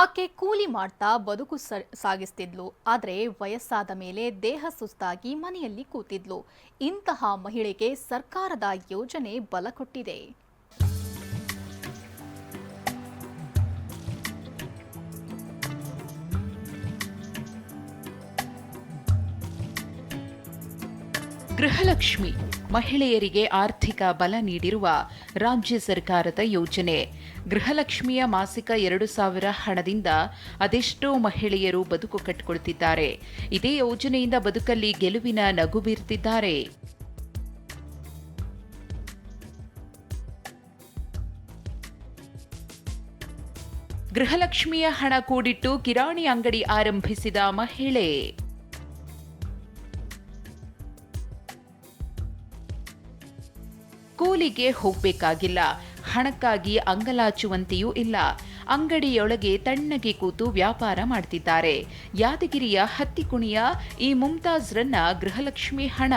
ಆಕೆ ಕೂಲಿ ಮಾಡ್ತಾ ಬದುಕು ಸಾಗಿಸ್ತಿದ್ಲು. ಆದರೆ ವಯಸ್ಸಾದ ಮೇಲೆ ದೇಹ ಸುಸ್ತಾಗಿ ಮನೆಯಲ್ಲಿ ಕೂತಿದ್ಲು. ಇಂತಹ ಮಹಿಳೆಗೆ ಸರ್ಕಾರದ ಯೋಜನೆ ಬಲ ಕೊಟ್ಟಿದೆ. ಗೃಹಲಕ್ಷ್ಮಿ, ಮಹಿಳೆಯರಿಗೆ ಆರ್ಥಿಕ ಬಲ ನೀಡಿರುವ ರಾಜ್ಯ ಸರ್ಕಾರದ ಯೋಜನೆ. ಗೃಹಲಕ್ಷ್ಮಿಯ ಮಾಸಿಕ ಎರಡು ಸಾವಿರ ಹಣದಿಂದ ಅದೆಷ್ಟೋ ಮಹಿಳೆಯರು ಬದುಕು ಕಟ್ಟಿಕೊಳ್ತಿದ್ದಾರೆ ಇದೇ ಯೋಜನೆಯಿಂದ ಬದುಕಲ್ಲಿ ಗೆಲುವಿನ ನಗು ಬೀರ್ತಿದ್ದಾರೆ. ಗೃಹಲಕ್ಷ್ಮಿಯ ಹಣ ಕೂಡಿಟ್ಟು ಕಿರಾಣಿ ಅಂಗಡಿ ಆರಂಭಿಸಿದ ಮಹಿಳೆ. ಕೂಲಿಗೆ ಹೋಗಬೇಕಾಗಿಲ್ಲ. ಹಣಕ್ಕಾಗಿ ಅಂಗಲಾಚುವಂತೆಯೂ ಇಲ್ಲ. ಅಂಗಡಿಯೊಳಗೆ ತಣ್ಣಗೆ ಕೂತು ವ್ಯಾಪಾರ ಮಾಡ್ತಿದ್ದಾರೆ. ಯಾದಗಿರಿಯ ಹತ್ತಿಕುಣಿಯ ಈ ಮುಮ್ತಾಜ್ರನ್ನ ಗೃಹಲಕ್ಷ್ಮಿ ಹಣ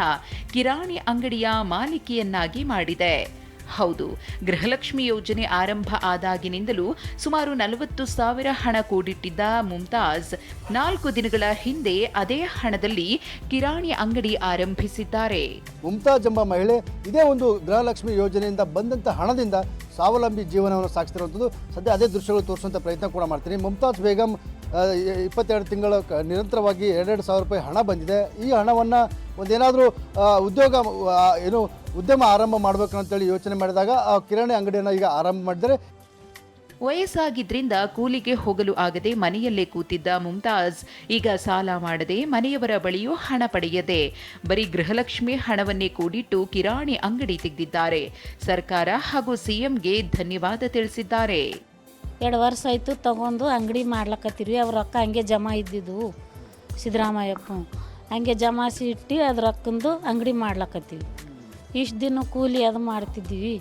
ಕಿರಾಣಿ ಅಂಗಡಿಯ ಮಾಲಿಕೆಯನ್ನಾಗಿ ಮಾಡಿದೆ. ಹೌದು. ಗೃಹಲಕ್ಷ್ಮಿ ಯೋಜನೆ ಆರಂಭ ಆದಾಗಿನಿಂದಲೂ ಸುಮಾರು ನಲವತ್ತು ಸಾವಿರ ಹಣ ಕೂಡಿಟ್ಟಿದ್ದ ಮುಮ್ತಾಜ್ ನಾಲ್ಕು ದಿನಗಳ ಹಿಂದೆ ಅದೇ ಹಣದಲ್ಲಿ ಕಿರಾಣಿ ಅಂಗಡಿ ಆರಂಭಿಸಿದ್ದಾರೆ. ಮುಮ್ತಾಜ್ ಎಂಬ ಮಹಿಳೆ ಇದೇ ಒಂದು ಗೃಹಲಕ್ಷ್ಮಿ ಯೋಜನೆಯಿಂದ ಬಂದಂಥ ಹಣದಿಂದ ಸ್ವಾವಲಂಬಿ ಜೀವನವನ್ನು ಸಾಗಿಸ್ತಿರುವಂಥದ್ದು ಸದ್ಯ ಅದೇ ದೃಶ್ಯಗಳು ತೋರಿಸುವಂಥ ಪ್ರಯತ್ನ ಕೂಡ ಮಾಡ್ತೀನಿ. ಮುಮ್ತಾಜ್ ಬೇಗಂ ಇಪ್ಪತ್ತೆರಡು ತಿಂಗಳ ನಿರಂತರವಾಗಿ ಎರಡೆರಡು ಸಾವಿರ ರೂಪಾಯಿ ಹಣ ಬಂದಿದೆ. ಈ ಹಣವನ್ನು ಒಂದೇನಾದರೂ ಉದ್ಯೋಗ ಏನು, ಉದ್ಯಮ ಆರಂಭ ಮಾಡಬೇಕು ಅಂತೇಳಿ ಯೋಚನೆ ಮಾಡಿದಾಗ ಆ ಕಿರಾಣಿ ಅಂಗಡಿಯನ್ನು ಈಗ ಆರಂಭ ಮಾಡಿದರೆ ವಯಸ್ಸಾಗಿದ್ರಿಂದ ಕೂಲಿಗೆ ಹೋಗಲು ಆಗದೆ ಮನೆಯಲ್ಲೇ ಕೂತಿದ್ದ ಮುಮ್ತಾಜ್ ಈಗ ಸಾಲ ಮಾಡದೆ ಮನೆಯವರ ಬಳಿಯೂ ಹಣ ಪಡೆಯದೆ. ಬರೀ ಗೃಹಲಕ್ಷ್ಮಿ ಹಣವನ್ನೇ ಕೂಡಿಟ್ಟು ಕಿರಾಣಿ ಅಂಗಡಿ ತೆಗೆದಿದ್ದಾರೆ. ಸರ್ಕಾರ ಹಾಗೂ ಸಿಎಂಗೆ ಧನ್ಯವಾದ ತಿಳಿಸಿದ್ದಾರೆ. ಎರಡು ವರ್ಷ ಆಯಿತು ತಗೊಂಡು ಅಂಗಡಿ ಮಾಡ್ಲಕತ್ತೀವಿ ಅವ್ರ ರೊಕ್ಕ ಹಂಗೆ ಜಮಾ ಇದ್ದಿದ್ದು ಸಿದ್ದರಾಮಯ್ಯಪ್ಪ. ಹಂಗೆ ಜಮಾಸಿ ಇಟ್ಟು ಅದು ರೊಕ್ಕಂದು ಅಂಗಡಿ ಮಾಡ್ಲಕತ್ತೀವಿ. ಇಷ್ಟು ದಿನ ಕೂಲಿ ಅದು ಮಾಡ್ತಿದ್ದೀವಿ.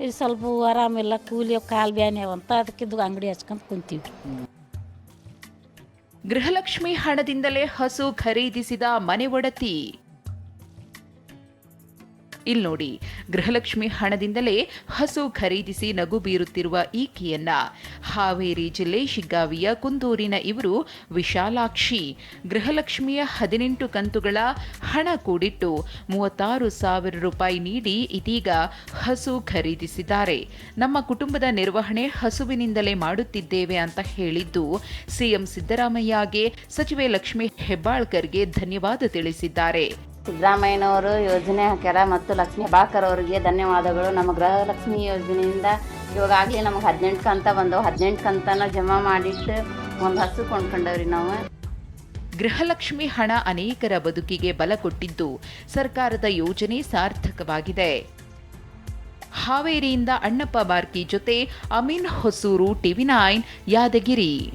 ಇದು ಸ್ವಲ್ಪ ಆರಾಮಿಲ್ಲ ಕೂಲಿ ಕಾಲು ಬ್ಯಾನ್ಯಾವಂತ ಅದಕ್ಕಿದ್ದು ಅಂಗಡಿ ಹಚ್ಕೊಂಡು ಕುಂತೀವಿ. ಗೃಹಲಕ್ಷ್ಮಿ ಹಣದಿಂದಲೇ ಹಸು ಖರೀದಿಸಿದ ಮನೆ ಒಡತಿ. ಇಲ್ಲಿ ನೋಡಿ. ಗೃಹಲಕ್ಷ್ಮಿ ಹಣದಿಂದಲೇ ಹಸು ಖರೀದಿಸಿ ನಗು ಬೀರುತ್ತಿರುವ ಈಕೆಯನ್ನ ಹಾವೇರಿ ಜಿಲ್ಲೆ ಶಿಗ್ಗಾವಿಯ ಕುಂದೂರಿನ ಇವರು ವಿಶಾಲಾಕ್ಷಿ. ಗೃಹಲಕ್ಷ್ಮಿಯ ಹದಿನೆಂಟು ಕಂತುಗಳ ಹಣ ಕೂಡಿಟ್ಟು ಮೂವತ್ತಾರು ಸಾವಿರ ರೂಪಾಯಿ ನೀಡಿ ಇದೀಗ ಹಸು ಖರೀದಿಸಿದ್ದಾರೆ. ನಮ್ಮ ಕುಟುಂಬದ ನಿರ್ವಹಣೆ ಹಸುವಿನಿಂದಲೇ ಮಾಡುತ್ತಿದ್ದೇವೆ ಅಂತ ಹೇಳಿದ್ದು ಸಿಎಂ ಸಿದ್ದರಾಮಯ್ಯಗೆ ಸಚಿವೆ ಲಕ್ಷ್ಮಿ ಹೆಬ್ಬಾಳ್ಕರ್ಗೆ ಧನ್ಯವಾದ ತಿಳಿಸಿದ್ದಾರೆ. ಸಿದ್ದರಾಮಯ್ಯನವರು ಯೋಜನೆ ಹಾಕ್ಯಾರ ಮತ್ತು ಲಕ್ಷ್ಮೀ ಬಾಕರ್ ಅವರಿಗೆ ಧನ್ಯವಾದಗಳು. ನಮ್ಮ ಗೃಹಲಕ್ಷ್ಮಿ ಯೋಜನೆಯಿಂದ ಇವಾಗಾಗಲೇ ನಮಗೆ ಹದಿನೆಂಟು ಕಂತ ಬಂದವು. ಹದಿನೆಂಟು ಕಂತನ ಜಮಾ ಮಾಡಿಟ್ಟು ಒಂದು ಹಸು ಕೊಂಡ್ಕೊಂಡವ್ರಿ ನಾವು. ಗೃಹಲಕ್ಷ್ಮಿ ಹಣ ಅನೇಕರ ಬದುಕಿಗೆ ಬಲ ಕೊಟ್ಟಿದ್ದು ಸರ್ಕಾರದ ಯೋಜನೆ ಸಾರ್ಥಕವಾಗಿದೆ. ಹಾವೇರಿಯಿಂದ ಅಣ್ಣಪ್ಪ ಬಾರ್ಕಿ ಜೊತೆ ಅಮೀನ್ ಹೊಸೂರು ಟಿವಿ ನೈನ್ ಯಾದಗಿರಿ.